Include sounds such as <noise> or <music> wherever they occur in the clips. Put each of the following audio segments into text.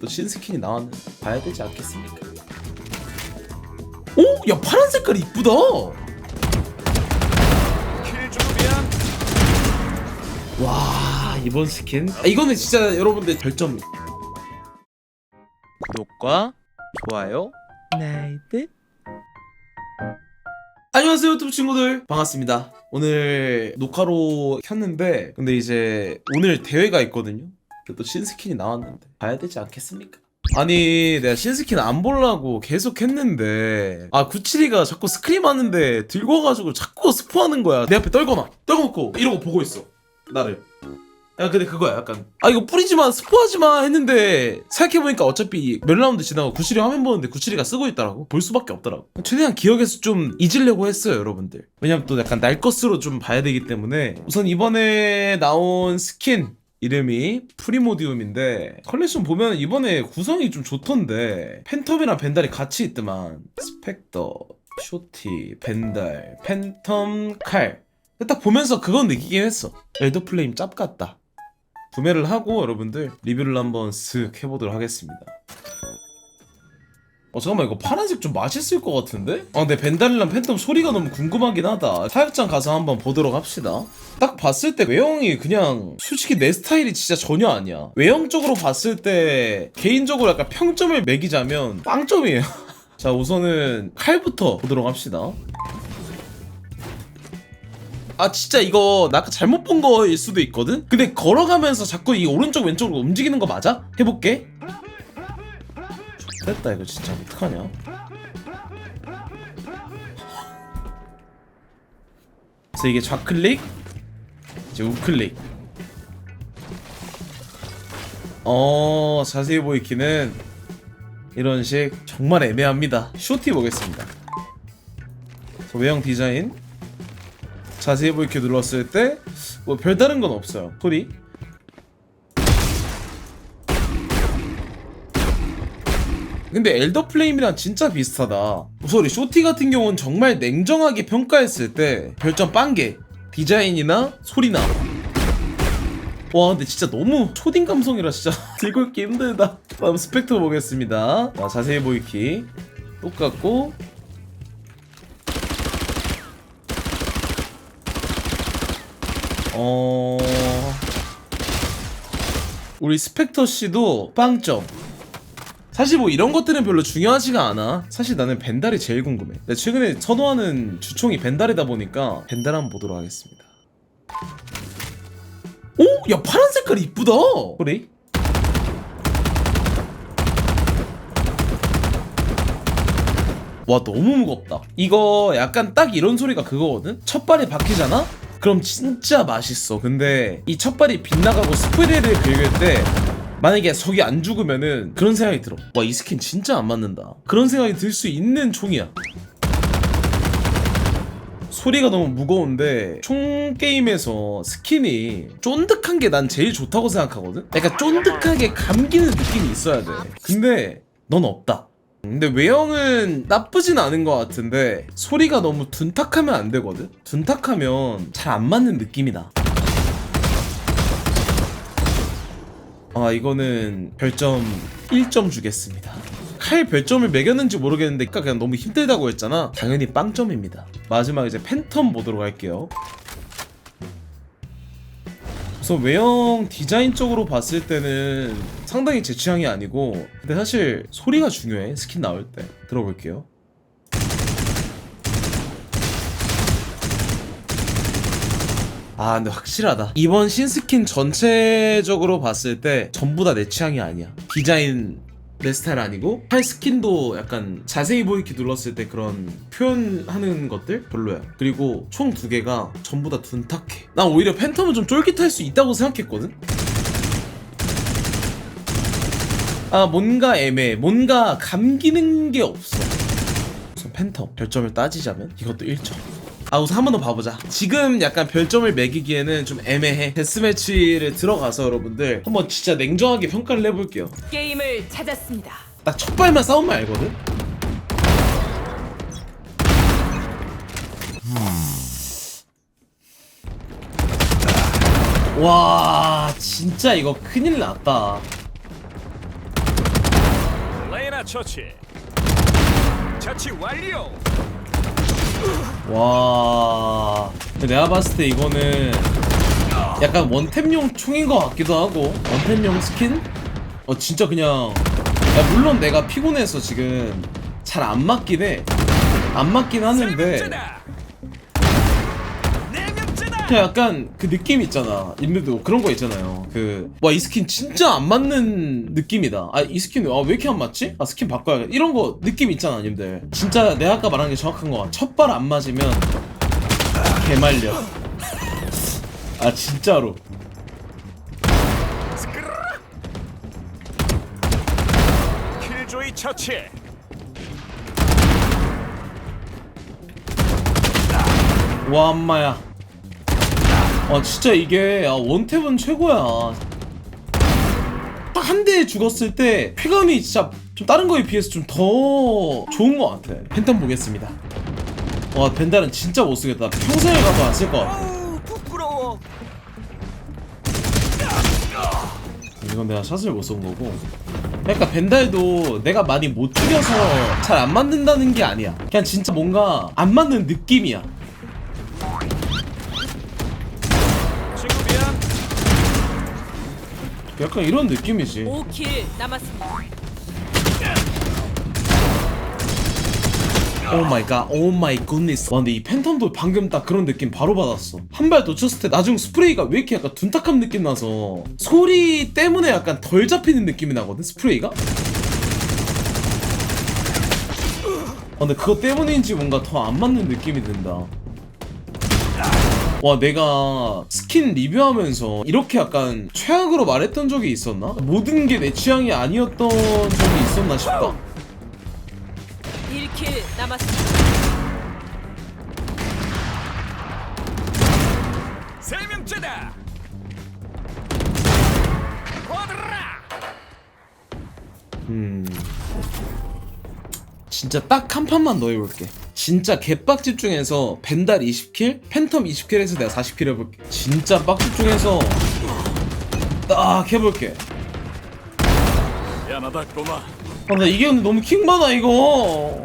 또 신스킨이 나왔는데 봐야 되지 않겠습니까? 오! 야 파란 색깔 이쁘다! 와 이번 스킨 아, 이거는 진짜 여러분들 별점 구독과 좋아요 나이트 안녕하세요 유튜브 친구들 반갑습니다 오늘 녹화로 켰는데 근데 이제 오늘 대회가 있거든요 또 신스킨이 나왔는데 봐야 되지 않겠습니까? 아니 내가 신스킨 안 보려고 계속 했는데 아 972가 자꾸 스크림 하는데 들고 와가지고 자꾸 스포하는 거야. 내 앞에 떨거나 떨궈놓고 이러고 보고 있어. 나를. 야 근데 그거야 약간. 아 이거 뿌리지마 스포하지마 했는데 생각해보니까 어차피 몇 라운드 지나고 972 화면 보는데 972가 쓰고 있더라고? 볼 수밖에 없더라고. 최대한 기억에서 좀 잊으려고 했어요 여러분들. 왜냐면 또 약간 날 것으로 좀 봐야 되기 때문에 우선 이번에 나온 스킨 이름이 프리모디움인데 컬렉션 보면 이번에 구성이 좀 좋던데 팬텀이랑 벤달이 같이 있더만. 스펙터 쇼티 벤달 팬텀 칼. 딱 보면서 그건 느끼긴 했어. 엘더 플레임 짭 같다. 구매를 하고 여러분들 리뷰를 한번 쓱 해보도록 하겠습니다 어 잠깐만 이거 파란색 좀 맛있을 것 같은데? 아 근데 벤달이랑 팬텀 소리가 너무 궁금하긴 하다 사육장 가서 한번 보도록 합시다 딱 봤을 때 외형이 그냥 솔직히 내 스타일이 진짜 전혀 아니야 외형적으로 봤을 때 개인적으로 약간 평점을 매기자면 빵점이에요 <laughs> 자 우선은 칼부터 보도록 합시다 아 진짜 이거 나 아까 잘못 본 거일 수도 있거든? 근데 걸어가면서 자꾸 이 오른쪽 왼쪽으로 움직이는 거 맞아? 해볼게 됐다 이거 진짜. 어떡하냐? 그래서 이게 좌클릭? 이제 우클릭. 어 자세히 보이기는 이런 식 정말 애매합니다. 쇼티 보겠습니다. 외형 디자인. 자세히 보이게 눌렀을 때 뭐 별다른 건 없어요. 소리 근데 엘더 플레임이랑 진짜 비슷하다. 소리 쇼티 같은 경우는 정말 냉정하게 평가했을 때 별점 빵개 디자인이나 소리나. 와 근데 진짜 너무 초딩 감성이라 진짜 <laughs> 들고 있기 힘들다. 다음 스펙터 보겠습니다. 자, 자세히 보이기 똑같고. 어. 우리 스펙터 씨도 빵점. 사실 뭐 이런 것들은 별로 중요하지가 않아. 사실 나는 벤달이 제일 궁금해. 내가 최근에 선호하는 주총이 벤달이다 보니까 벤달 한번 보도록 하겠습니다. 오, 야 파란 색깔 이쁘다. 그래? 와 너무 무겁다. 이거 약간 딱 이런 소리가 그거거든. 첫 발이 박히잖아. 그럼 진짜 맛있어. 근데 이 첫 발이 빗나가고 스프레이를 긁을 때 만약에 저기 안 죽으면은 그런 생각이 들어. 와 이 스킨 진짜 안 맞는다. 그런 생각이 들 수 있는 총이야. 소리가 너무 무거운데 총 게임에서 스킨이 쫀득한 게 난 제일 좋다고 생각하거든. 약간 쫀득하게 감기는 느낌이 있어야 돼. 근데 넌 없다. 근데 외형은 나쁘진 않은 것 같은데 소리가 너무 둔탁하면 안 되거든? 둔탁하면 잘 안 맞는 느낌이다. 아 이거는 별점 1점 주겠습니다. 칼 별점을 매겼는지 모르겠는데 아까 그냥 너무 힘들다고 했잖아. 당연히 빵점입니다. 마지막 이제 팬텀 보도록 할게요. 그래서 외형 디자인적으로 봤을 때는 상당히 제 취향이 아니고 근데 사실 소리가 중요해 스킨 나올 때 들어볼게요 아 근데 확실하다. 이번 신스킨 전체적으로 봤을 때 전부 다 내 취향이 아니야. 디자인 내 스타일 아니고 팔 스킨도 약간 자세히 보이게 눌렀을 때 그런 표현하는 것들 별로야. 그리고 총 두 개가 전부 다 둔탁해. 난 오히려 팬텀은 좀 쫄깃할 수 있다고 생각했거든. 아 뭔가 애매해. 뭔가 감기는 게 없어. 우선 팬텀. 별점을 따지자면 이것도 1점 아 우선 한 번 더 봐보자 지금 약간 별점을 매기기에는 좀 애매해 데스매치를 들어가서 여러분들 한번 진짜 냉정하게 평가를 해볼게요 게임을 찾았습니다. 딱첫 발만 싸우면 알거든? 와 진짜 이거 큰일 났다 하나 처치. 처치 완료. 와 내가 봤을 때 이거는 약간 원템용 총인 것 같기도 하고 원템용 스킨? 어 진짜 그냥 야, 물론 내가 피곤해서 지금 잘 안 맞긴 해안 맞긴 세 하는데 그냥 약간 그 느낌 있잖아. 님들도 그런 거 있잖아요. 그 와 이 스킨 진짜 안 맞는 느낌이다. 아 이 스킨 아, 왜 이렇게 안 맞지? 아 스킨 바꿔야 겠다 이런 거 느낌 있잖아 님들. 진짜 내가 아까 말한 게 정확한 거 같아. 첫발 안 맞으면 개말려. <laughs> 아 진짜로. 킬조이 처치. 와 엄마야 아 진짜 이게 아, 원탭은 최고야. 딱 한 대 죽었을 때 쾌감이 진짜 좀 다른 거에 비해서 좀 더 좋은 것 같아. 펜턴 보겠습니다. 와 벤달은 진짜 못쓰겠다. 평생에 가도 안 쓸 것 같아. 부끄러워. 이건 내가 샷을 못 쏜 거고. 그러니까 벤달도 내가 많이 못 죽여서 잘 안 맞는다는 게 아니야. 그냥 진짜 뭔가 안 맞는 느낌이야 약간 이런 느낌이지 5킬 남았습니다. 오 마이 갓, 오 마이 굿니스. 와, 근데 이 팬텀도 방금 딱 그런 느낌 바로 받았어. 한 발 놓쳤을 때 나중 스프레이가 왜 이렇게 약간 둔탁한 느낌 나서 소리 때문에 약간 덜 잡히는 느낌이 나거든, 스프레이가? 아, 근데 그거 때문인지 뭔가 더 안 맞는 느낌이 든다. 와, 내가 스킨 리뷰하면서 이렇게 약간 최악으로 말했던 적이 있었나? 모든 게 내 취향이 아니었던 적이 있었나 싶다. 1킬 남았습니다. 세 명째다. 쿼드라. 음. 진짜 딱 한 판만 더 해볼게. 진짜 개빡집 중에서 벤달 20킬, 팬텀 20킬에서 내가 40킬 해볼게. 진짜 빡집 중에서 딱 해볼게. 미안하다 꼬마. 아, 나 이게 근데 너무 킹 많아 이거.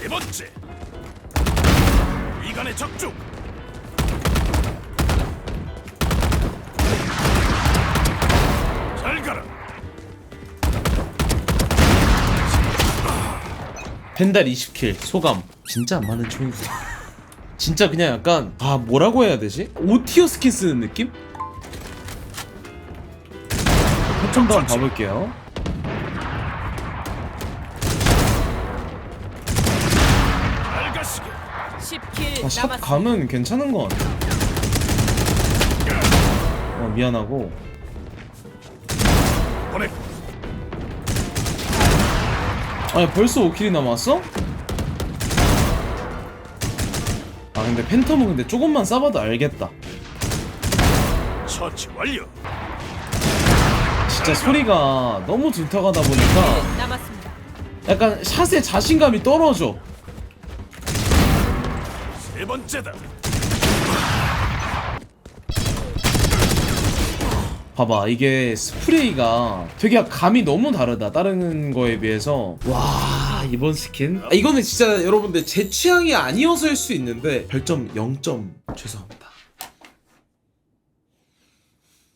세 번째. 이간의 적중. 벤달 20킬 소감. 진짜 안 맞는 총이고. <laughs> 진짜 그냥 약간 아 뭐라고 해야 되지? 오티어 스킨 쓰는 느낌? 패턴도 한번 봐볼게요. 잘 가시게. 10킬 아, 샵 남았습니다. 감은 괜찮은 것 같아. 어, 미안하고. 보내. 아니, 벌써 5킬이 남았어? 아, 근데 팬텀은 근데 조금만 싸봐도 알겠다. 처치 완료. 진짜 소리가 너무 둔탁하다 보니까 1킬 남았습니다. 약간 샷에 자신감이 떨어져. 세 번째다. 봐봐, 이게 스프레이가 되게 감이 너무 다르다. 다른 거에 비해서. 와, 이번 스킨? 아, 이거는 진짜 여러분들 제 취향이 아니어서일 수 있는데 별점 0점 죄송합니다.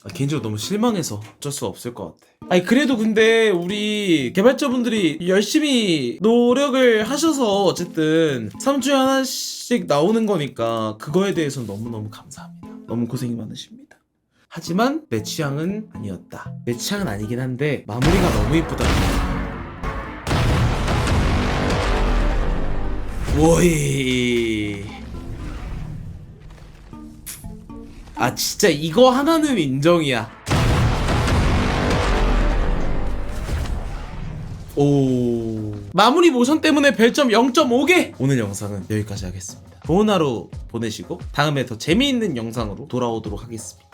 아, 개인적으로 너무 실망해서 어쩔 수 없을 것 같아. 아니 그래도 근데 우리 개발자분들이 열심히 노력을 하셔서 어쨌든 3주에 하나씩 나오는 거니까 그거에 대해서 너무너무 감사합니다. 너무 고생이 많으십니다. 하지만 내 취향은 아니었다. 내 취향은 아니긴 한데 마무리가 너무 이쁘다. 오이. 아 진짜 이거 하나는 인정이야. 오 마무리 모션 때문에 별점 0.5개 오늘 영상은 여기까지 하겠습니다 좋은 하루 보내시고 다음에 더 재미있는 영상으로 돌아오도록 하겠습니다